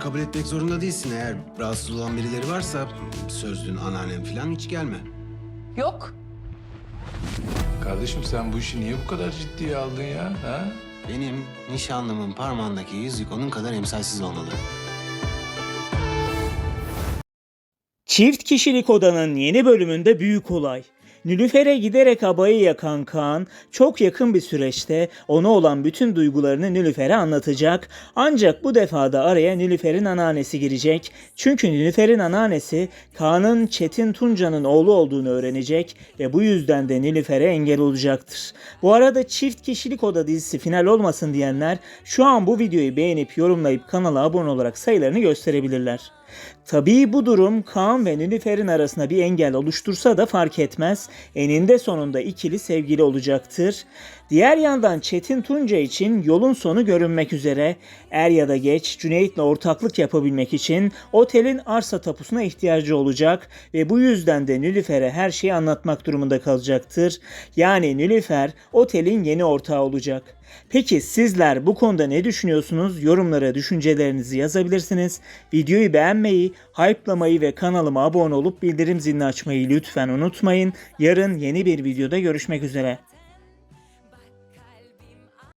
kabul etmek zorunda değilsin. Eğer rahatsız olan birileri varsa sözlün, anneannem falan hiç gelme. Yok. Kardeşim sen bu işi niye bu kadar ciddiye aldın ya? Ha? Benim nişanlımın parmağındaki yüzük onun kadar emsalsiz olmalı. Çift kişilik odanın yeni bölümünde büyük olay. Nülüfer'e giderek abayı yakan Kaan çok yakın bir süreçte ona olan bütün duygularını Nülüfer'e anlatacak. Ancak bu defada araya Nülüfer'in anneannesi girecek. Çünkü Nülüfer'in anneannesi Kaan'ın Çetin Tunca'nın oğlu olduğunu öğrenecek ve bu yüzden de Nülüfer'e engel olacaktır. Bu arada çift kişilik oda dizisi final olmasın diyenler şu an bu videoyu beğenip yorumlayıp kanala abone olarak sayılarını gösterebilirler. Tabii bu durum Kaan ve Nilüfer'in arasında bir engel oluştursa da fark etmez. Eninde sonunda ikili sevgili olacaktır. Diğer yandan Çetin Tunca için yolun sonu görünmek üzere. Er ya da geç Cüneyt'le ortaklık yapabilmek için otelin arsa tapusuna ihtiyacı olacak ve bu yüzden de Nilüfer'e her şeyi anlatmak durumunda kalacaktır. Yani Nilüfer otelin yeni ortağı olacak. Peki sizler bu konuda ne düşünüyorsunuz? Yorumlara düşüncelerinizi yazabilirsiniz. Videoyu beğenmeyi, hype'lamayı ve kanalıma abone olup bildirim zilini açmayı lütfen unutmayın. Yarın yeni bir videoda görüşmek üzere.